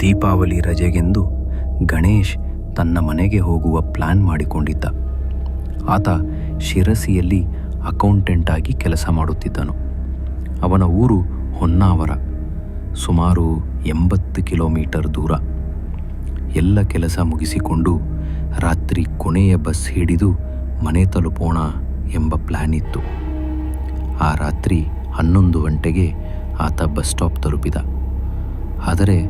ದೀಪಾವಳಿ ರಜೆಗೆಂದು ಗಣೇಶ್ ತನ್ನ ಮನೆಗೆ ಹೋಗುವ ಪ್ಲಾನ್ ಮಾಡಿಕೊಂಡಿದ್ದ. ಆತ ಶಿರಸಿಯಲ್ಲಿ ಅಕೌಂಟೆಂಟ್ ಆಗಿ ಕೆಲಸ ಮಾಡುತ್ತಿದ್ದನು. ಅವನ ಊರು ಹೊನ್ನಾವರ, ಸುಮಾರು ಎಂಬತ್ತು ಕಿಲೋಮೀಟರ್ ದೂರ. ಎಲ್ಲ ಕೆಲಸ ಮುಗಿಸಿಕೊಂಡು ರಾತ್ರಿ ಕೊನೆಯ ಬಸ್ ಹಿಡಿದು ಮನೆ ತಲುಪೋಣ ಎಂಬ ಪ್ಲ್ಯಾನ್ ಇತ್ತು. ಆ ರಾತ್ರಿ ಹನ್ನೊಂದು ಗಂಟೆಗೆ ಆತ ಬಸ್ ಸ್ಟಾಪ್ ತಲುಪಿದ. ಆದರೆ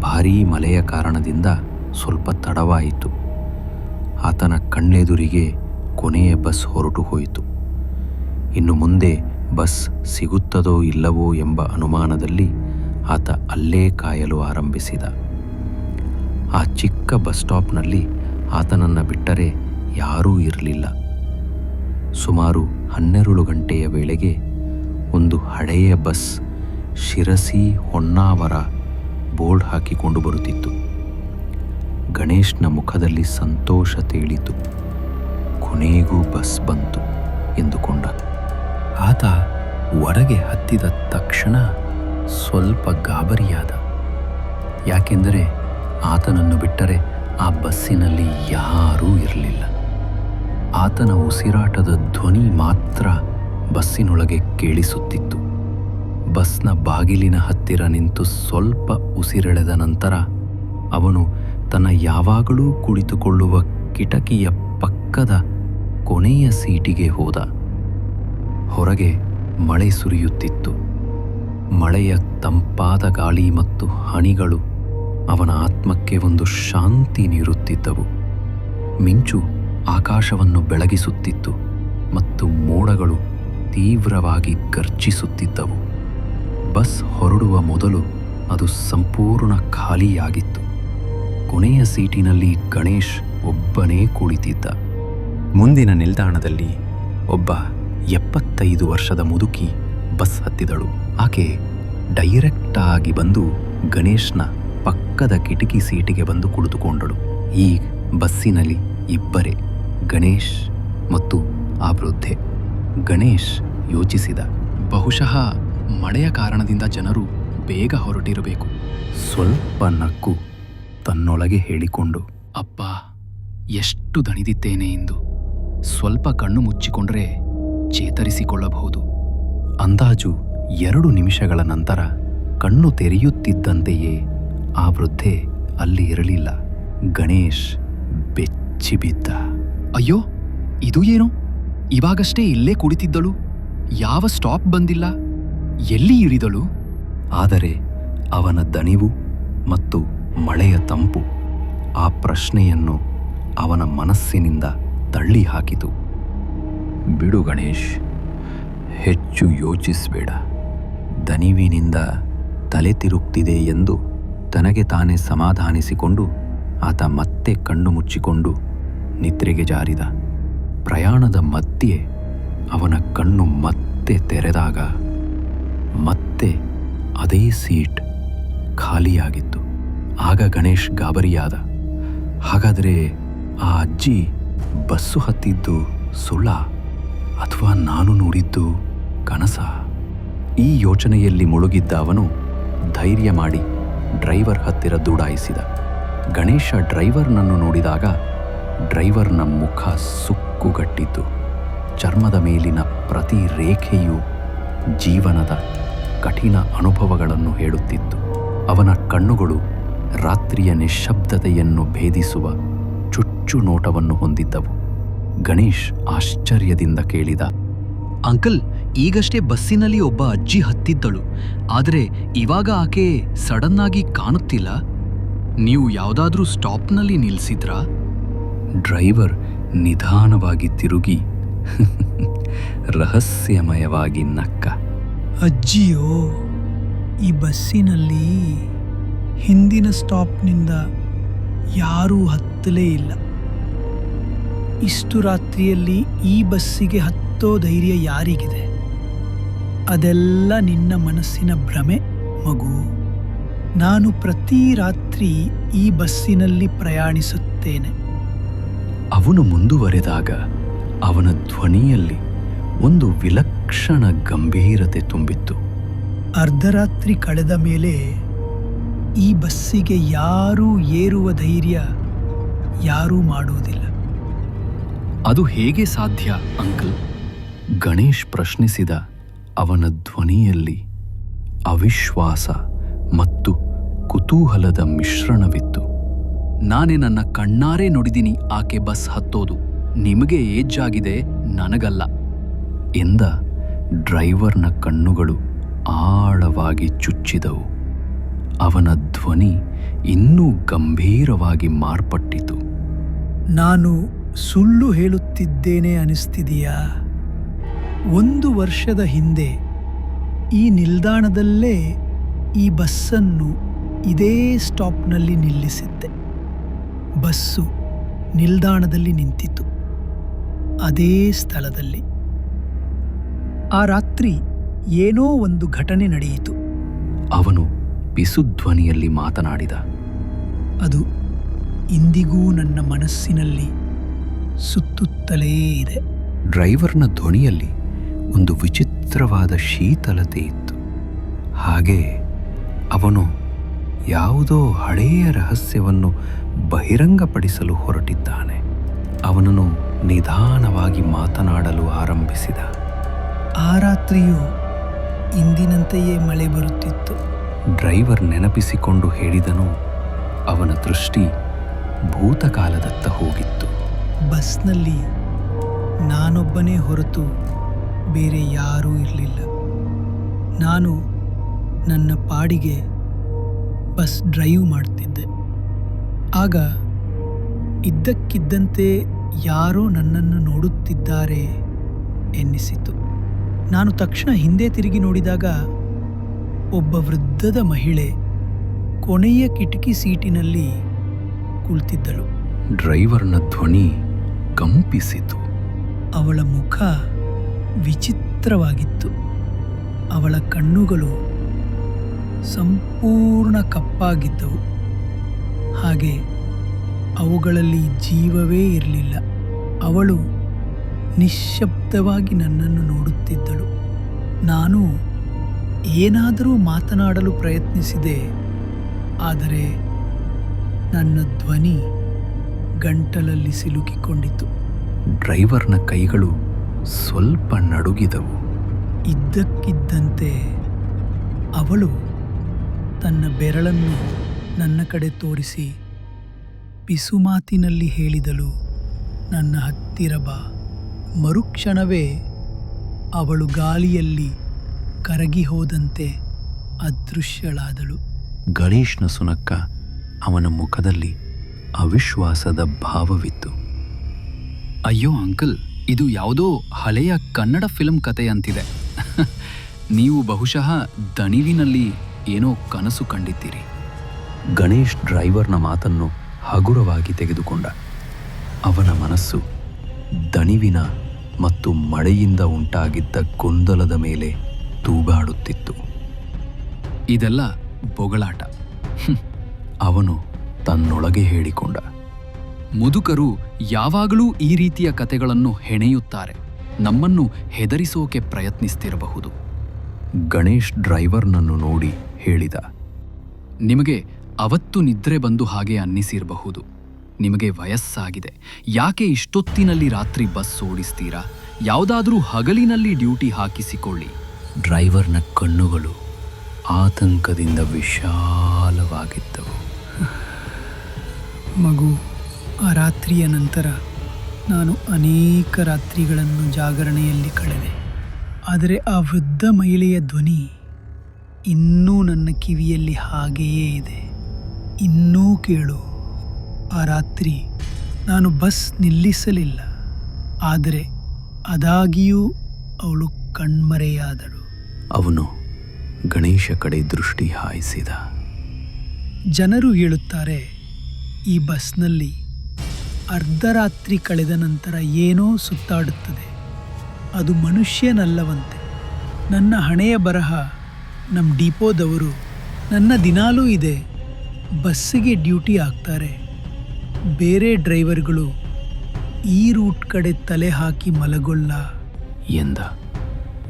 ಭಾರೀ ಮಳೆಯ ಕಾರಣದಿಂದ ಸ್ವಲ್ಪ ತಡವಾಯಿತು. ಆತನ ಕಣ್ಣೆದುರಿಗೆ ಕೊನೆಯ ಬಸ್ ಹೊರಟು ಹೋಯಿತು. ಇನ್ನು ಮುಂದೆ ಬಸ್ ಸಿಗುತ್ತದೋ ಇಲ್ಲವೋ ಎಂಬ ಅನುಮಾನದಲ್ಲಿ ಆತ ಅಲ್ಲೇ ಕಾಯಲು ಆರಂಭಿಸಿದ. ಆ ಚಿಕ್ಕ ಬಸ್ ಸ್ಟಾಪ್ನಲ್ಲಿ ಆತನನ್ನು ಬಿಟ್ಟರೆ ಯಾರೂ ಇರಲಿಲ್ಲ. ಸುಮಾರು ಹನ್ನೆರಡು ಗಂಟೆಯ ವೇಳೆಗೆ ಒಂದು ಹಳೆಯ ಬಸ್ ಶಿರಸಿ ಹೊನ್ನಾವರ ಬೋರ್ಡ್ ಹಾಕಿಕೊಂಡು ಬರುತ್ತಿತ್ತು. ಗಣೇಶ್ನ ಮುಖದಲ್ಲಿ ಸಂತೋಷ ತೇಳಿತು. ಕೊನೆಗೂ ಬಸ್ ಬಂತು ಎಂದುಕೊಂಡ. ಆತ ಹೊರಗೆ ಹತ್ತಿದ ತಕ್ಷಣ ಸ್ವಲ್ಪ ಗಾಬರಿಯಾದ. ಯಾಕೆಂದರೆ ಆತನನ್ನು ಬಿಟ್ಟರೆ ಆ ಬಸ್ಸಿನಲ್ಲಿ ಯಾರೂ ಇರಲಿಲ್ಲ. ಆತನ ಉಸಿರಾಟದ ಧ್ವನಿ ಮಾತ್ರ ಬಸ್ಸಿನೊಳಗೆ ಕೇಳಿಸುತ್ತಿತ್ತು. ಬಸ್ನ ಬಾಗಿಲಿನ ಹತ್ತಿರ ನಿಂತು ಸ್ವಲ್ಪ ಉಸಿರೆಳೆದ ನಂತರ ಅವನು ತನ್ನ ಯಾವಾಗಲೂ ಕುಳಿತುಕೊಳ್ಳುವ ಕಿಟಕಿಯ ಪಕ್ಕದ ಕೊನೆಯ ಸೀಟಿಗೆ ಹೋದ. ಹೊರಗೆ ಮಳೆ ಸುರಿಯುತ್ತಿತ್ತು. ಮಳೆಯ ತಂಪಾದ ಗಾಳಿ ಮತ್ತು ಹನಿಗಳು ಅವನ ಆತ್ಮಕ್ಕೆ ಒಂದು ಶಾಂತಿ ನೀಡುತ್ತಿದ್ದವು. ಮಿಂಚು ಆಕಾಶವನ್ನು ಬೆಳಗಿಸುತ್ತಿತ್ತು ಮತ್ತು ಮೋಡಗಳು ತೀವ್ರವಾಗಿ ಗರ್ಜಿಸುತ್ತಿದ್ದವು ಬಸ್ ಹೊರಡುವ ಮೊದಲು ಅದು ಸಂಪೂರ್ಣ ಖಾಲಿಯಾಗಿತ್ತು. ಕೊನೆಯ ಸೀಟಿನಲ್ಲಿ ಗಣೇಶ್ ಒಬ್ಬನೇ ಕುಳಿತಿದ್ದ. ಮುಂದಿನ ನಿಲ್ದಾಣದಲ್ಲಿ ಒಬ್ಬ ಎಪ್ಪತ್ತೈದು ವರ್ಷದ ಮುದುಕಿ ಬಸ್ ಹತ್ತಿದಳು. ಆಕೆ ಡೈರೆಕ್ಟ್ ಆಗಿ ಬಂದು ಗಣೇಶ್ನ ಪಕ್ಕದ ಕಿಟಕಿ ಸೀಟಿಗೆ ಬಂದು ಕುಳಿತುಕೊಂಡಳು. ಈ ಬಸ್ಸಿನಲ್ಲಿ ಇಬ್ಬರೇ, ಗಣೇಶ್ ಮತ್ತು ಆ ವೃದ್ಧೆ. ಗಣೇಶ್ ಯೋಚಿಸಿದ. ಬಹುಶಃ ಮಳೆಯ ಕಾರಣದಿಂದ ಜನರು ಬೇಗ ಹೊರಟಿರಬೇಕು. ಸ್ವಲ್ಪ ನಕ್ಕು ತನ್ನೊಳಗೆ ಹೇಳಿಕೊಂಡು, ಅಪ್ಪ, ಎಷ್ಟು ದಣಿದಿದ್ದೇನೆ ಎಂದು ಸ್ವಲ್ಪ ಕಣ್ಣು ಮುಚ್ಚಿಕೊಂಡ್ರೆ ಚೇತರಿಸಿಕೊಳ್ಳಬಹುದು. ಅಂದಾಜು ಎರಡು ನಿಮಿಷಗಳ ನಂತರ ಕಣ್ಣು ತೆರೆಯುತ್ತಿದ್ದಂತೆಯೇ ಆ ವೃದ್ಧೆ ಅಲ್ಲಿ ಇರಲಿಲ್ಲ. ಗಣೇಶ್ ಬೆಚ್ಚಿಬಿದ್ದ. ಅಯ್ಯೋ, ಇದು ಏನು? ಇವಾಗಷ್ಟೇ ಇಲ್ಲೇ ಕುಳಿತಿದ್ದಳು. ಯಾವ ಸ್ಟಾಪ್ ಬಂದಿಲ್ಲ. ಎಲ್ಲಿ ಇರಿದಳು ಆದರೆ ಅವನ ದಣಿವು ಮತ್ತು ಮಳೆಯ ತಂಪು ಆ ಪ್ರಶ್ನೆಯನ್ನು ಅವನ ಮನಸ್ಸಿನಿಂದ ತಳ್ಳಿ ಹಾಕಿತು. ಬಿಡು ಗಣೇಶ್, ಹೆಚ್ಚು ಯೋಚಿಸಬೇಡ. ದನಿವಿನಿಂದ ತಲೆ ತಿರುಗ್ತಿದೆ ಎಂದು ತನಗೆ ತಾನೇ ಸಮಾಧಾನಿಸಿಕೊಂಡು ಆತ ಮತ್ತೆ ಕಣ್ಣು ಮುಚ್ಚಿಕೊಂಡು ನಿದ್ರೆಗೆ ಜಾರಿದ. ಪ್ರಯಾಣದ ಮಧ್ಯೆ ಅವನ ಕಣ್ಣು ಮತ್ತೆ ತೆರೆದಾಗ ಮತ್ತೆ ಅದೇ ಸೀಟ್ ಖಾಲಿಯಾಗಿತ್ತು. ಆಗ ಗಣೇಶ್ ಗಾಬರಿಯಾದ, ಹಾಗಾದರೆ ಆ ಅಜ್ಜಿ ಬಸ್ಸು ಹತ್ತಿದ್ದು ಸುಳ್ಳ ಅಥವಾ ನಾನು ನೋಡಿದ್ದು ಕನಸ? ಈ ಯೋಚನೆಯಲ್ಲಿ ಮುಳುಗಿದ್ದ ಅವನು ಧೈರ್ಯ ಮಾಡಿ ಡ್ರೈವರ್ ಹತ್ತಿರ ದೂಡಾಯಿಸಿದ. ಗಣೇಶ ಡ್ರೈವರ್ನನ್ನು ನೋಡಿದಾಗ ಡ್ರೈವರ್ನ ಮುಖ ಸುಕ್ಕುಗಟ್ಟಿತು. ಚರ್ಮದ ಮೇಲಿನ ಪ್ರತಿ ರೇಖೆಯೂ ಜೀವನದ ಕಠಿಣ ಅನುಭವಗಳನ್ನು ಹೇಳುತ್ತಿತ್ತು. ಅವನ ಕಣ್ಣುಗಳು ರಾತ್ರಿಯ ನಿಶ್ಶಬ್ದತೆಯನ್ನು ಭೇದಿಸುವ ಚುಚ್ಚು ನೋಟವನ್ನು ಹೊಂದಿದ್ದವು. ಗಣೇಶ್ ಆಶ್ಚರ್ಯದಿಂದ ಕೇಳಿದ, ಅಂಕಲ್, ಈಗಷ್ಟೇ ಬಸ್ಸಿನಲ್ಲಿ ಒಬ್ಬ ಅಜ್ಜಿ ಹತ್ತಿದ್ದಳು. ಆದರೆ ಇವಾಗ ಆಕೆ ಸಡನ್ನಾಗಿ ಕಾಣುತ್ತಿಲ್ಲ. ನೀವು ಯಾವುದಾದ್ರೂ ಸ್ಟಾಪ್ನಲ್ಲಿ ನಿಲ್ಸಿದ್ರಾ? ಡ್ರೈವರ್ ನಿಧಾನವಾಗಿ ತಿರುಗಿ ರಹಸ್ಯಮಯವಾಗಿ ನಕ್ಕ. ಅಜ್ಜಿಯೋ, ಈ ಬಸ್ಸಿನಲ್ಲಿ ಹಿಂದಿನ ಸ್ಟಾಪ್ನಿಂದ ಯಾರೂ ಹತ್ತಲೇ ಇಲ್ಲ. ಇಷ್ಟು ರಾತ್ರಿಯಲ್ಲಿ ಈ ಬಸ್ಸಿಗೆ ಹತ್ತೋ ಧೈರ್ಯ ಯಾರಿಗಿದೆ? ಅದೆಲ್ಲ ನಿನ್ನ ಮನಸ್ಸಿನ ಭ್ರಮೆ, ಮಗು. ನಾನು ಪ್ರತಿ ರಾತ್ರಿ ಈ ಬಸ್ಸಿನಲ್ಲಿ ಪ್ರಯಾಣಿಸುತ್ತೇನೆ. ಅವನು ಮುಂದುವರೆದಾಗ ಅವನ ಧ್ವನಿಯಲ್ಲಿ ಒಂದು ವಿಲಕ್ಷಣ ಗಂಭೀರತೆ ತುಂಬಿತ್ತು. ಅರ್ಧರಾತ್ರಿ ಕಳೆದ ಮೇಲೆ ಈ ಬಸ್ಸಿಗೆ ಯಾರೂ ಏರುವ ಧೈರ್ಯ ಯಾರೂ ಮಾಡುವುದಿಲ್ಲ. ಅದು ಹೇಗೆ ಸಾಧ್ಯ ಅಂಕಲ್? ಗಣೇಶ್ ಪ್ರಶ್ನಿಸಿದ ಅವನ ಧ್ವನಿಯಲ್ಲಿ ಅವಿಶ್ವಾಸ ಮತ್ತು ಕುತೂಹಲದ ಮಿಶ್ರಣವಿತ್ತು. ನಾನೇ ನನ್ನ ಕಣ್ಣಾರೆ ನುಡಿದಿನಿ ಆಕೆ ಬಸ್ ಹತ್ತೋದು. ನಿಮಗೆ ಏಜ್ ಆಗಿದೆ ನನಗಲ್ಲ. ಎಂದ ಡ್ರೈವರ್ನ ಕಣ್ಣುಗಳು ಆಳವಾಗಿ ಚುಚ್ಚಿದವು. ಅವನ ಧ್ವನಿ ಇನ್ನೂ ಗಂಭೀರವಾಗಿ ಮಾರ್ಪಟ್ಟಿತು. ನಾನು ಸುಳ್ಳು ಹೇಳುತ್ತಿದ್ದೇನೆ ಅನಿಸ್ತಿದೆಯಾ? ಒಂದು ವರ್ಷದ ಹಿಂದೆ ಈ ನಿಲ್ದಾಣದಲ್ಲೇ ಈ ಬಸ್ಸನ್ನು ಇದೇ ಸ್ಟಾಪ್ನಲ್ಲಿ ನಿಲ್ಲಿಸಿದ್ದೆ. ಬಸ್ಸು ನಿಲ್ದಾಣದಲ್ಲಿ ನಿಂತಿತು ಅದೇ ಸ್ಥಳದಲ್ಲಿ. ಆ ರಾತ್ರಿ ಏನೋ ಒಂದು ಘಟನೆ ನಡೆಯಿತು. ಅವನು ಪಿಸುಧ್ವನಿಯಲ್ಲಿ ಮಾತನಾಡಿದ. ಅದು ಇಂದಿಗೂ ನನ್ನ ಮನಸ್ಸಿನಲ್ಲಿ ಸುತ್ತುತ್ತಲೇ ಇದೆ. ಡ್ರೈವರ್ನ ಧ್ವನಿಯಲ್ಲಿ ಒಂದು ವಿಚಿತ್ರವಾದ ಶೀತಲತೆ ಇತ್ತು. ಹಾಗೆ ಅವನು ಯಾವುದೋ ಹಳೆಯ ರಹಸ್ಯವನ್ನು ಬಹಿರಂಗಪಡಿಸಲು ಹೊರಟಿದ್ದಾನೆ. ಅವನನ್ನು ನಿಧಾನವಾಗಿ ಮಾತನಾಡಲು ಆರಂಭಿಸಿದ. ಆ ರಾತ್ರಿಯು ಇಂದಿನಂತೆಯೇ ಮಳೆ ಬರುತ್ತಿತ್ತು. ಡ್ರೈವರ್ ನೆನಪಿಸಿಕೊಂಡು ಹೇಳಿದನು ಅವನ ದೃಷ್ಟಿ ಭೂತಕಾಲದತ್ತ ಹೋಗಿತ್ತು. ಬಸ್ನಲ್ಲಿ ನಾನೊಬ್ಬನೇ ಹೊರತು ಬೇರೆ ಯಾರೂ ಇರಲಿಲ್ಲ. ನಾನು ನನ್ನ ಪಾಡಿಗೆ ಬಸ್ ಡ್ರೈವ್ ಮಾಡ್ತಿದ್ದೆ. ಆಗ ಇದ್ದಕ್ಕಿದ್ದಂತೆ ಯಾರೋ ನನ್ನನ್ನು ನೋಡುತ್ತಿದ್ದಾರೆ ಎನ್ನಿಸಿತು. ನಾನು ತಕ್ಷಣ ಹಿಂದೆ ತಿರುಗಿ ನೋಡಿದಾಗ ಒಬ್ಬ ವೃದ್ಧದ ಮಹಿಳೆ ಕೊನೆಯ ಕಿಟಕಿ ಸೀಟಿನಲ್ಲಿ ಕುಳಿತಿದ್ದಳು. ಡ್ರೈವರ್ನ ಧ್ವನಿ ಕಂಪಿಸಿತು. ಅವಳ ಮುಖ ವಿಚಿತ್ರವಾಗಿತ್ತು. ಅವಳ ಕಣ್ಣುಗಳು ಸಂಪೂರ್ಣ ಕಪ್ಪಾಗಿದ್ದವು. ಹಾಗೆ ಅವುಗಳಲ್ಲಿ ಜೀವವೇ ಇರಲಿಲ್ಲ. ಅವಳು ನಿಶ್ಶಬ್ದವಾಗಿ ನನ್ನನ್ನು ನೋಡುತ್ತಿದ್ದಳು. ನಾನು ಏನಾದರೂ ಮಾತನಾಡಲು ಪ್ರಯತ್ನಿಸಿದೆ ಆದರೆ ನನ್ನ ಧ್ವನಿ ಗಂಟಲಲ್ಲಿ ಸಿಲುಕಿಕೊಂಡಿತು. ಡ್ರೈವರ್ನ ಕೈಗಳು ಸ್ವಲ್ಪ ನಡುಗಿದವು. ಇದ್ದಕ್ಕಿದ್ದಂತೆ ಅವಳು ತನ್ನ ಬೆರಳನ್ನು ನನ್ನ ಕಡೆ ತೋರಿಸಿ. ಪಿಸುಮಾತಿನಲ್ಲಿ ಹೇಳಿದಳು ನನ್ನ ಹತ್ತಿರ ಬಾ. ಮರುಕ್ಷಣವೇ ಅವಳು ಗಾಳಿಯಲ್ಲಿ ಕರಗಿ ಹೋದಂತೆ ಅದೃಶ್ಯಳಾದಳು. ಗಣೇಶ್ನ ಸುನಕ್ಕ ಅವನ ಮುಖದಲ್ಲಿ ಅವಿಶ್ವಾಸದ ಭಾವವಿತ್ತು. ಅಯ್ಯೋ ಅಂಕಲ್ ಇದು ಯಾವುದೋ ಹಳೆಯ ಕನ್ನಡ ಫಿಲ್ಮ್ ಕತೆ ಅಂತಿದೆ. ನೀವು ಬಹುಶಃ ದಣಿವಿನಲ್ಲಿ ಏನೋ ಕನಸು ಕಂಡಿದ್ದೀರಿ. ಗಣೇಶ್ ಡ್ರೈವರ್ನ ಮಾತನ್ನು ಹಗುರವಾಗಿ ತೆಗೆದುಕೊಂಡ. ಅವನ ಮನಸ್ಸು ದಣಿವಿನ ಮತ್ತು ಮಳೆಯಿಂದ ಉಂಟಾಗಿದ್ದ ಗೊಂದಲದ ಮೇಲೆ ತೂಗಾಡುತ್ತಿತ್ತು. ಇದೆಲ್ಲ ಬೊಗಳಾಟ. ಅವನು ತನ್ನೊಳಗೆ ಹೇಳಿಕೊಂಡ. ಮುದುಕರು ಯಾವಾಗಲೂ ಈ ರೀತಿಯ ಕತೆಗಳನ್ನು ಹೆಣೆಯುತ್ತಾರೆ. ನಮ್ಮನ್ನು ಹೆದರಿಸೋಕೆ ಪ್ರಯತ್ನಿಸ್ತಿರಬಹುದು. ಗಣೇಶ್ ಡ್ರೈವರ್ನನ್ನು ನೋಡಿ ಹೇಳಿದ. ನಿಮಗೆ ಅವತ್ತು ನಿದ್ರೆ ಬಂದು ಹಾಗೆ ಅನ್ನಿಸಿರಬಹುದು. ನಿಮಗೆ ವಯಸ್ಸಾಗಿದೆ. ಯಾಕೆ ಇಷ್ಟೊತ್ತಿನಲ್ಲಿ ರಾತ್ರಿ ಬಸ್ ಓಡಿಸ್ತೀರಾ? ಯಾವುದಾದ್ರೂ ಹಗಲಿನಲ್ಲಿ ಡ್ಯೂಟಿ ಹಾಕಿಸಿಕೊಳ್ಳಿ. ಡ್ರೈವರ್ನ ಕಣ್ಣುಗಳು ಆತಂಕದಿಂದ ವಿಶಾಲವಾಗಿದ್ದವು. ಮಗು, ಆ ರಾತ್ರಿಯ ನಂತರ ನಾನು ಅನೇಕ ರಾತ್ರಿಗಳನ್ನು ಜಾಗರಣೆಯಲ್ಲಿ ಕಳೆದೆ. ಆದರೆ ಆ ವೃದ್ಧ ಮಹಿಳೆಯ ಧ್ವನಿ ಇನ್ನೂ ನನ್ನ ಕಿವಿಯಲ್ಲಿ ಹಾಗೆಯೇ ಇದೆ. ಇನ್ನೂ ಕೇಳು. ಆ ರಾತ್ರಿ ನಾನು ಬಸ್ ನಿಲ್ಲಿಸಲಿಲ್ಲ. ಆದರೆ ಅದಾಗಿಯೂ ಅವಳು ಕಣ್ಮರೆಯಾದಳು. ಅವನು ಗಣೇಶ ಕಡೆ ದೃಷ್ಟಿ ಹಾಯಿಸಿದ. ಜನರು ಹೇಳುತ್ತಾರೆ ಈ ಬಸ್ನಲ್ಲಿ ಅರ್ಧರಾತ್ರಿ ಕಳೆದ ನಂತರ ಏನೋ ಸುತ್ತಾಡುತ್ತದೆ. ಅದು ಮನುಷ್ಯನಲ್ಲವಂತೆ. ನನ್ನ ಹಣೆಯ ಬರಹ ನಮ್ಮ ಡಿಪೋದವರು ನನ್ನ ದಿನಾಲೂ ಇದೆ. ಬಸ್ಸಿಗೆ ಡ್ಯೂಟಿ ಹಾಕ್ತಾರೆ ಬೇರೆ ಡ್ರೈವರ್ಗಳು ಈ ರೂಟ್ ಕಡೆ ತಲೆ ಹಾಕಿ ಮಲಗೊಳ್ಳ. ಎಂದ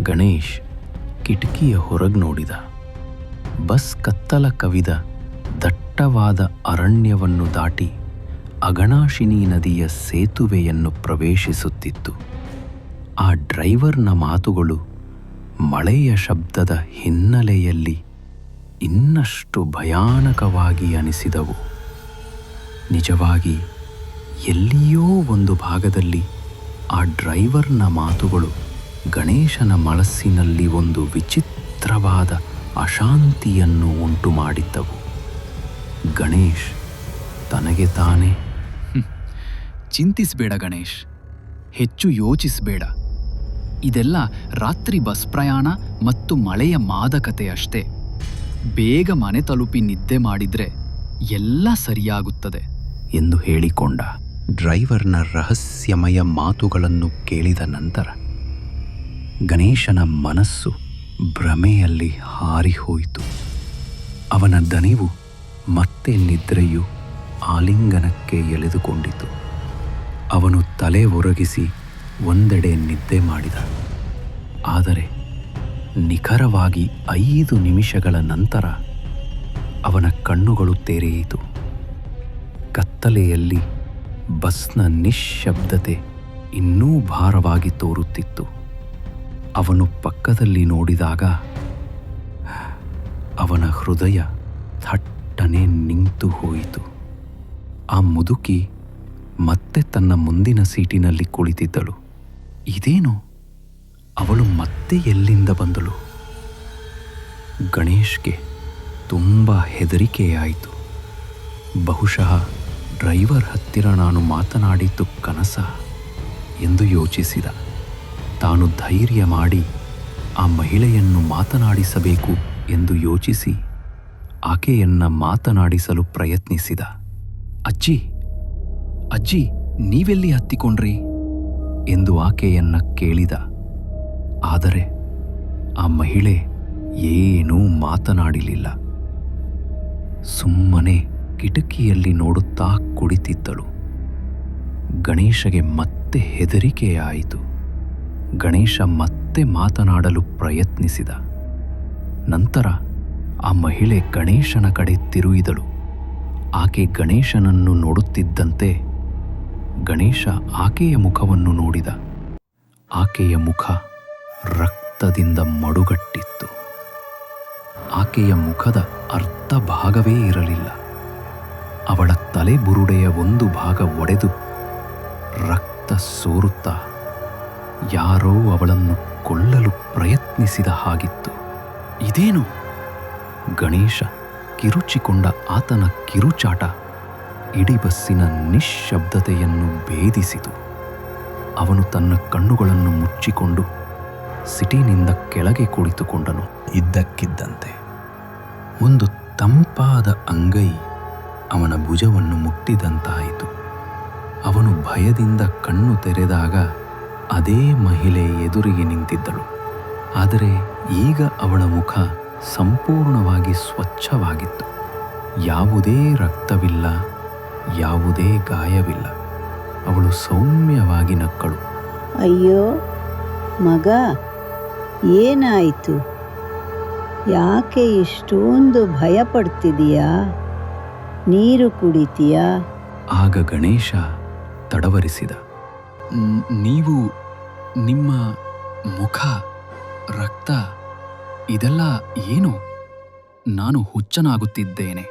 ಗಣೇಶ್ ಕಿಟಕಿಯ ಹೊರಗೆ ನೋಡಿದ. ಬಸ್ ಕತ್ತಲ ಕವಿದ ದಟ್ಟವಾದ ಅರಣ್ಯವನ್ನು ದಾಟಿ ಅಗಣಾಶಿನಿ ನದಿಯ ಸೇತುವೆಯನ್ನು ಪ್ರವೇಶಿಸುತ್ತಿತ್ತು. ಆ ಡ್ರೈವರ್ನ ಮಾತುಗಳು ಮಳೆಯ ಶಬ್ದದ ಹಿನ್ನೆಲೆಯಲ್ಲಿ ಇನ್ನಷ್ಟು ಭಯಾನಕವಾಗಿ ಅನಿಸಿದವು. ನಿಜವಾಗಿ ಎಲ್ಲಿಯೋ ಒಂದು ಭಾಗದಲ್ಲಿ ಆ ಡ್ರೈವರ್ನ ಮಾತುಗಳು ಗಣೇಶನ ಮನಸ್ಸಿನಲ್ಲಿ ಒಂದು ವಿಚಿತ್ರವಾದ ಅಶಾಂತಿಯನ್ನು ಉಂಟು ಮಾಡಿದ್ದವು ಗಣೇಶ್ ತನಗೆ ತಾನೇ ಚಿಂತಿಸಬೇಡ ಗಣೇಶ್, ಹೆಚ್ಚು ಯೋಚಿಸಬೇಡ. ಇದೆಲ್ಲ ರಾತ್ರಿ ಬಸ್ ಪ್ರಯಾಣ ಮತ್ತು ಮಳೆಯ ಮಾದಕತೆ ಅಷ್ಟೇ. ಬೇಗ ಮನೆ ತಲುಪಿ ನಿದ್ದೆ ಮಾಡಿದ್ರೆ ಎಲ್ಲ ಸರಿಯಾಗುತ್ತದೆ. ಎಂದು ಹೇಳಿಕೊಂಡ ಡ್ರೈವರ್ನ ರಹಸ್ಯಮಯ ಮಾತುಗಳನ್ನು ಕೇಳಿದ ನಂತರ ಗಣೇಶನ ಮನಸ್ಸು ಭ್ರಮೆಯಲ್ಲಿ ಹಾರಿಹೋಯಿತು. ಅವನ ದನಿವು ಮತ್ತೆ ನಿದ್ರೆಯು ಆಲಿಂಗನಕ್ಕೆ ಎಳೆದುಕೊಂಡಿತು. ಅವನು ತಲೆ ಒರಗಿಸಿ ಒಂದೆಡೆ ನಿದ್ದೆ ಮಾಡಿದ. ಆದರೆ ನಿಖರವಾಗಿ ಐದು ನಿಮಿಷಗಳ ನಂತರ ಅವನ ಕಣ್ಣುಗಳು ತೆರೆಯಿತು. ಕತ್ತಲೆಯಲ್ಲಿ ಬಸ್ನ ನಿಶ್ಶಬ್ದತೆ ಇನ್ನೂ ಭಾರವಾಗಿ ತೋರುತ್ತಿತ್ತು. ಅವನು ಪಕ್ಕದಲ್ಲಿ ನೋಡಿದಾಗ ಅವನ ಹೃದಯ ಥಟ್ಟನೆ ನಿಂತು ಹೋಯಿತು. ಆ ಮುದುಕಿ ಮತ್ತೆ ತನ್ನ ಮುಂದಿನ ಸೀಟಿನಲ್ಲಿ ಕುಳಿತಿದ್ದಳು. ಇದೇನು? ಅವಳು ಮತ್ತೆ ಎಲ್ಲಿಂದ ಬಂದಳು? ಗಣೇಶ್ಗೆ ತುಂಬ ಹೆದರಿಕೆಯಾಯಿತು. ಬಹುಶಃ ಡ್ರೈವರ್ ಹತ್ತಿರ ನಾನು ಮಾತನಾಡಿದ್ದು ಕನಸ ಎಂದು ಯೋಚಿಸಿದ. ತಾನು ಧೈರ್ಯ ಮಾಡಿ ಆ ಮಹಿಳೆಯನ್ನು ಮಾತನಾಡಿಸಬೇಕು ಎಂದು ಯೋಚಿಸಿ ಆಕೆಯನ್ನ ಮಾತನಾಡಿಸಲು ಪ್ರಯತ್ನಿಸಿದ. ಅಜ್ಜಿ ಅಜ್ಜಿ, ನೀವೆಲ್ಲಿ ಹತ್ತಿಕೊಂಡ್ರಿ? ಎಂದು ಆಕೆಯನ್ನ ಕೇಳಿದ. ಆದರೆ ಆ ಮಹಿಳೆ ಏನೂ ಮಾತನಾಡಲಿಲ್ಲ. ಸುಮ್ಮನೆ ಕಿಟಕಿಯಲ್ಲಿ ನೋಡುತ್ತಾ ಕುಳಿತಿದ್ದಳು. ಗಣೇಶಗೆ ಮತ್ತೆ ಹೆದರಿಕೆಯಾಯಿತು. ಗಣೇಶ ಮತ್ತೆ ಮಾತನಾಡಲು ಪ್ರಯತ್ನಿಸಿದ. ನಂತರ ಆ ಮಹಿಳೆ ಗಣೇಶನ ಕಡೆ ತಿರುಗಿದಳು. ಆಕೆ ಗಣೇಶನನ್ನು ನೋಡುತ್ತಿದ್ದಂತೆ ಗಣೇಶ ಆಕೆಯ ಮುಖವನ್ನು ನೋಡಿದ. ಆಕೆಯ ಮುಖ ರಕ್ತದಿಂದ ಮಡುಗಟ್ಟಿತ್ತು. ಆಕೆಯ ಮುಖದ ಅರ್ಧ ಭಾಗವೇ ಇರಲಿಲ್ಲ. ಅವಳ ತಲೆ ಬುರುಡೆಯ ಒಂದು ಭಾಗ ಒಡೆದು ರಕ್ತ ಸೋರುತ್ತಾ ಯಾರೋ ಅವಳನ್ನು ಕೊಲ್ಲಲು ಪ್ರಯತ್ನಿಸಿದ ಹಾಗಿತ್ತು. ಇದೇನು? ಗಣೇಶ ಕಿರುಚಿಕೊಂಡ ಆತನ ಕಿರುಚಾಟ ಇಡೀ ಬಸ್ಸಿನ ನಿಶ್ಶಬ್ದತೆಯನ್ನು ಭೇದಿಸಿತು. ಅವನು ತನ್ನ ಕಣ್ಣುಗಳನ್ನು ಮುಚ್ಚಿಕೊಂಡು ಸಿಟಿನಿಂದ ಕೆಳಗೆ ಕುಳಿತುಕೊಂಡನು. ಇದ್ದಕ್ಕಿದ್ದಂತೆ ಒಂದು ತಂಪಾದ ಅಂಗೈ ಅವನ ಭುಜವನ್ನು ಮುಟ್ಟಿದಂತಾಯಿತು. ಅವನು ಭಯದಿಂದ ಕಣ್ಣು ತೆರೆದಾಗ ಅದೇ ಮಹಿಳೆ ಎದುರಿಗೆ ನಿಂತಿದ್ದಳು. ಆದರೆ ಈಗ ಅವಳ ಮುಖ ಸಂಪೂರ್ಣವಾಗಿ ಸ್ವಚ್ಛವಾಗಿತ್ತು. ಯಾವುದೇ ರಕ್ತವಿಲ್ಲ, ಯಾವುದೇ ಗಾಯವಿಲ್ಲ. ಅವಳು ಸೌಮ್ಯವಾಗಿ ನಕ್ಕಳು. ಅಯ್ಯೋ, ಮಗ ಏನಾಯಿತು? ಯಾಕೆ ಇಷ್ಟೊಂದು ಭಯ ಪಡ್ತಿದೀಯಾ ನೀರು ಕುಡಿತೀಯಾ? ಆಗ ಗಣೇಶ ತಡವರಿಸಿದ. ನ್- ನೀವು ನಿಮ್ಮ ಮುಖ ರಕ್ತ ಇದೆಲ್ಲ ಏನು? ನಾನು ಹುಚ್ಚನಾಗುತ್ತಿದ್ದೇನೆ.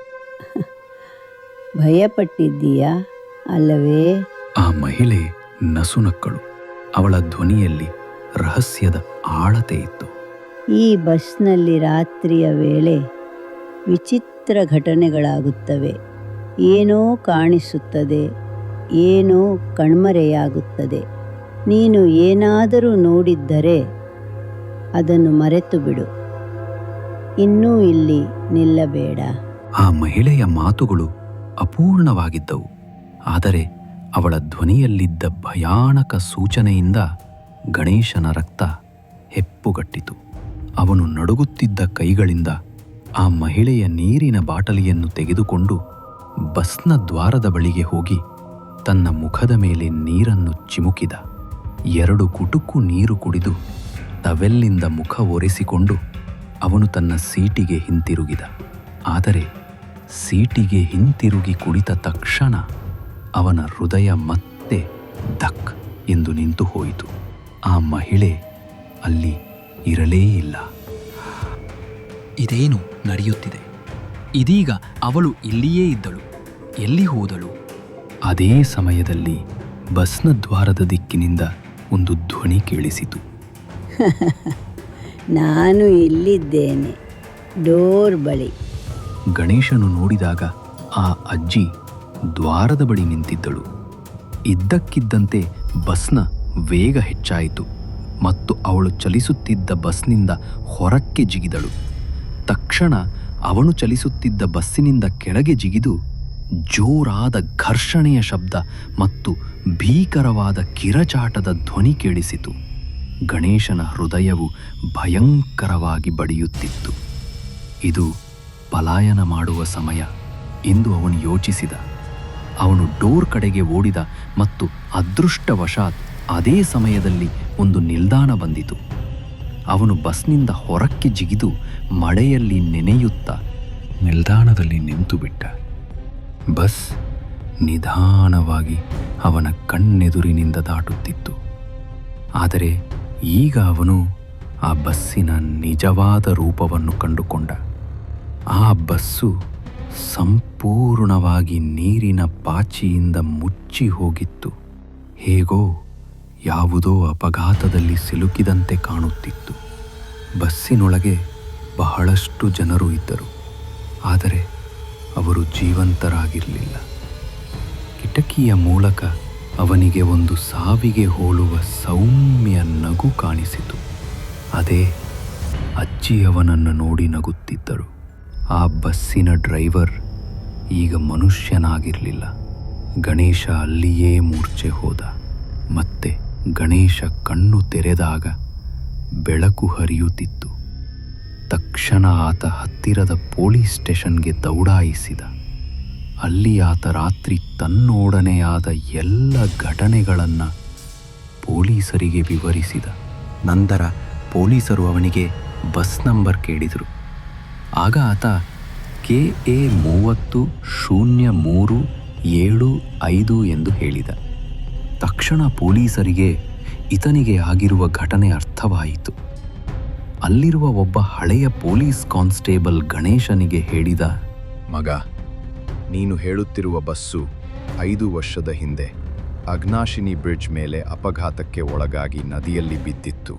ಭಯಪಟ್ಟಿದ್ದೀಯಾ? ಅಲ್ಲವೇ? ಆ ಮಹಿಳೆ ನಸುನಕ್ಕಳು. ಅವಳ ಧ್ವನಿಯಲ್ಲಿ ರಹಸ್ಯದ ಆಳತೆ ಇತ್ತು. ಈ ಬಸ್ನಲ್ಲಿ ರಾತ್ರಿಯ ವೇಳೆ ವಿಚಿತ್ರ ಘಟನೆಗಳಾಗುತ್ತವೆ. ಏನೋ ಕಾಣಿಸುತ್ತದೆ ಏನೋ ಕಣ್ಮರೆಯಾಗುತ್ತದೆ. ನೀನು ಏನಾದರೂ ನೋಡಿದ್ದರೆ ಅದನ್ನು ಮರೆತು ಬಿಡು ಇನ್ನೂ ಇಲ್ಲಿ ನಿಲ್ಲಬೇಡ. ಆ ಮಹಿಳೆಯ ಮಾತುಗಳು ಅಪೂರ್ಣವಾಗಿದ್ದವು. ಆದರೆ ಅವಳ ಧ್ವನಿಯಲ್ಲಿದ್ದ ಭಯಾನಕ ಸೂಚನೆಯಿಂದ ಗಣೇಶನ ರಕ್ತ ಹೆಪ್ಪುಗಟ್ಟಿತು. ಅವನು ನಡುಗುತ್ತಿದ್ದ ಕೈಗಳಿಂದ ಆ ಮಹಿಳೆಯ ನೀರಿನ ಬಾಟಲಿಯನ್ನು ತೆಗೆದುಕೊಂಡು ಬಸ್ನ ದ್ವಾರದ ಬಳಿಗೆ ಹೋಗಿ ತನ್ನ ಮುಖದ ಮೇಲೆ ನೀರನ್ನು ಚಿಮುಕಿದ. ಎರಡು ಕುಟುಕು ನೀರು ಕುಡಿದು ತವೆಲ್ಲಿಂದ ಮುಖ ಒರೆಸಿಕೊಂಡು ಅವನು ತನ್ನ ಸೀಟಿಗೆ ಹಿಂತಿರುಗಿದ. ಆದರೆ ಸೀಟಿಗೆ ಹಿಂತಿರುಗಿ ಕುಳಿತ ತಕ್ಷಣ ಅವನ ಹೃದಯ ಮತ್ತೆ ಧಕ್ ಎಂದು ನಿಂತು ಹೋಯಿತು ಆ ಮಹಿಳೆ ಅಲ್ಲಿ ಇರಲೇ ಇಲ್ಲ. ಇದೇನು ನಡೆಯುತ್ತಿದೆ? ಇದೀಗ ಅವಳು ಇಲ್ಲಿಯೇ ಇದ್ದಳು. ಎಲ್ಲಿ ಹೋದಳು? ಅದೇ ಸಮಯದಲ್ಲಿ ಬಸ್ನ ದ್ವಾರದ ದಿಕ್ಕಿನಿಂದ ಒಂದು ಧ್ವನಿ ಕೇಳಿಸಿತು. ನಾನು ಇಲ್ಲಿದ್ದೇನೆ. ಡೋರ್ ಬಳಿ. ಗಣೇಶನು ನೋಡಿದಾಗ ಆ ಅಜ್ಜಿ ದ್ವಾರದ ಬಳಿ ನಿಂತಿದ್ದಳು. ಇದ್ದಕ್ಕಿದ್ದಂತೆ ಬಸ್ನ ವೇಗ ಹೆಚ್ಚಾಯಿತು ಮತ್ತು ಅವಳು ಚಲಿಸುತ್ತಿದ್ದ ಬಸ್ನಿಂದ ಹೊರಕ್ಕೆ ಜಿಗಿದಳು. ತಕ್ಷಣ ಅವನು ಚಲಿಸುತ್ತಿದ್ದ ಬಸ್ಸಿನಿಂದ ಕೆಳಗೆ ಜಿಗಿದು ಜೋರಾದ ಘರ್ಷಣೆಯ ಶಬ್ದ ಮತ್ತು ಭೀಕರವಾದ ಕಿರಚಾಟದ ಧ್ವನಿ ಕೇಳಿಸಿತು. ಗಣೇಶನ ಹೃದಯವು ಭಯಂಕರವಾಗಿ ಬಡಿಯುತ್ತಿತ್ತು. ಇದು ಪಲಾಯನ ಮಾಡುವ ಸಮಯ ಎಂದು ಅವನು ಯೋಚಿಸಿದ. ಅವನು ಡೋರ್ ಕಡೆಗೆ ಓಡಿದ ಮತ್ತು ಅದೃಷ್ಟವಶಾತ್ ಅದೇ ಸಮಯದಲ್ಲಿ ಒಂದು ನಿಲ್ದಾಣ ಬಂದಿತು. ಅವನು ಬಸ್ನಿಂದ ಹೊರಕ್ಕೆ ಜಿಗಿದು ಮಳೆಯಲ್ಲಿ ನೆನೆಯುತ್ತಾ ನಿಲ್ದಾಣದಲ್ಲಿ ನಿಂತು ಬಿಟ್ಟ ಬಸ್ ನಿಧಾನವಾಗಿ ಅವನ ಕಣ್ಣೆದುರಿನಿಂದ ದಾಟುತ್ತಿತ್ತು. ಆದರೆ ಈಗ ಅವನು ಆ ಬಸ್ಸಿನ ನಿಜವಾದ ರೂಪವನ್ನು ಕಂಡುಕೊಂಡ. ಆ ಬಸ್ಸು ಸಂಪೂರ್ಣವಾಗಿ ನೀರಿನ ಪಾಚಿಯಿಂದ ಮುಚ್ಚಿ ಹೋಗಿತ್ತು. ಹೇಗೋ ಯಾವುದೋ ಅಪಘಾತದಲ್ಲಿ ಸಿಲುಕಿದಂತೆ ಕಾಣುತ್ತಿತ್ತು. ಬಸ್ಸಿನೊಳಗೆ ಬಹಳಷ್ಟು ಜನರು ಇದ್ದರು. ಆದರೆ ಅವರು ಜೀವಂತರಾಗಿರಲಿಲ್ಲ. ಕಿಟಕಿಯ ಮೂಲಕ ಅವನಿಗೆ ಒಂದು ಸಾವಿಗೆ ಹೋಲುವ ಸೌಮ್ಯ ನಗು ಕಾಣಿಸಿತು. ಅದೇ ಅಜ್ಜಿ ಅವನನ್ನು ನೋಡಿ ನಗುತ್ತಿದ್ದರು. ಆ ಬಸ್ಸಿನ ಡ್ರೈವರ್ ಈಗ ಮನುಷ್ಯನಾಗಿರಲಿಲ್ಲ. ಗಣೇಶ ಅಲ್ಲಿಯೇ ಮೂರ್ಛೆ ಹೋದ. ಮತ್ತೆ ಗಣೇಶ ಕಣ್ಣು ತೆರೆದಾಗ ಬೆಳಕು ಹರಿಯುತ್ತಿತ್ತು. ತಕ್ಷಣ ಆತ ಹತ್ತಿರದ ಪೊಲೀಸ್ ಸ್ಟೇಷನ್ಗೆ ದೌಡಾಯಿಸಿದ. ಅಲ್ಲಿ ಆತ ರಾತ್ರಿ ತನ್ನೊಡನೆಯಾದ ಎಲ್ಲ ಘಟನೆಗಳನ್ನು ಪೊಲೀಸರಿಗೆ ವಿವರಿಸಿದ. ನಂತರ ಪೊಲೀಸರು ಅವನಿಗೆ ಬಸ್ ನಂಬರ್ ಕೇಳಿದರು. ಆಗ ಆತ ಕೆ ಎ ಮೂವತ್ತು ಶೂನ್ಯ ಮೂರು ಏಳು ಐದು ಎಂದು ಹೇಳಿದ. ತಕ್ಷಣ ಪೊಲೀಸರಿಗೆ ಇತನಿಗೆ ಆಗಿರುವ ಘಟನೆ ಅರ್ಥವಾಯಿತು. ಅಲ್ಲಿರುವ ಒಬ್ಬ ಹಳೆಯ ಪೊಲೀಸ್ ಕಾನ್ಸ್ಟೇಬಲ್ ಗಣೇಶನಿಗೆ ಹೇಳಿದ ಮಗ ನೀನು ಹೇಳುತ್ತಿರುವ ಬಸ್ಸು ಐದು ವರ್ಷದ ಹಿಂದೆ ಅಗ್ನಾಶಿನಿ ಬ್ರಿಡ್ಜ್ ಮೇಲೆ ಅಪಘಾತಕ್ಕೆ ಒಳಗಾಗಿ ನದಿಯಲ್ಲಿ ಬಿದ್ದಿತ್ತು.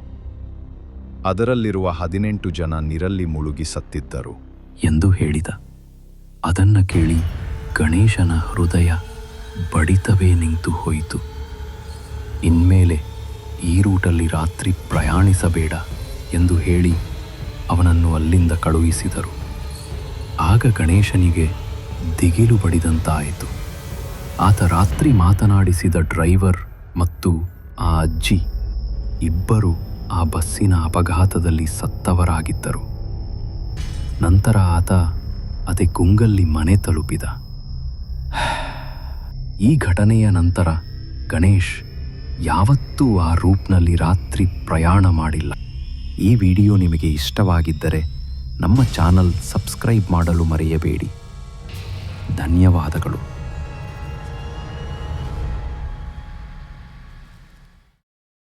ಅದರಲ್ಲಿರುವ ಹದಿನೆಂಟು ಜನ ನಿರಲ್ಲಿ ಮುಳುಗಿ ಸತ್ತಿದ್ದರು. ಎಂದು ಹೇಳಿದ. ಅದನ್ನು ಕೇಳಿ ಗಣೇಶನ ಹೃದಯ ಬಡಿತವೇ ನಿಂತು ಹೋಯಿತು. ಇನ್ಮೇಲೆ ಈ ರೂಟಲ್ಲಿ ರಾತ್ರಿ ಪ್ರಯಾಣಿಸಬೇಡ ಎಂದು ಹೇಳಿ ಅವನನ್ನು ಅಲ್ಲಿಂದ ಕಳುಹಿಸಿದರು. ಆಗ ಗಣೇಶನಿಗೆ ದಿಗಿಲು ಬಡಿದಂತಾಯಿತು. ಆತ ರಾತ್ರಿ ಮಾತನಾಡಿಸಿದ ಡ್ರೈವರ್ ಮತ್ತು ಆ ಅಜ್ಜಿ ಇಬ್ಬರು ಆ ಬಸ್ಸಿನ ಅಪಘಾತದಲ್ಲಿ ಸತ್ತವರಾಗಿದ್ದರು. ನಂತರ ಆತ ಅದೇ ಕುಂಗಲ್ಲಿ ಮನೆ ತಲುಪಿದ. ಈ ಘಟನೆಯ ನಂತರ ಗಣೇಶ್ ಯಾವತ್ತೂ ಆ ರೂಪ್ನಲ್ಲಿ ರಾತ್ರಿ ಪ್ರಯಾಣ ಮಾಡಿಲ್ಲ. ಈ ವಿಡಿಯೋ ನಿಮಗೆ ಇಷ್ಟವಾಗಿದ್ದರೆ ನಮ್ಮ ಚಾನಲ್ ಸಬ್ಸ್ಕ್ರೈಬ್ ಮಾಡಲು ಮರೆಯಬೇಡಿ. ಧನ್ಯವಾದಗಳು.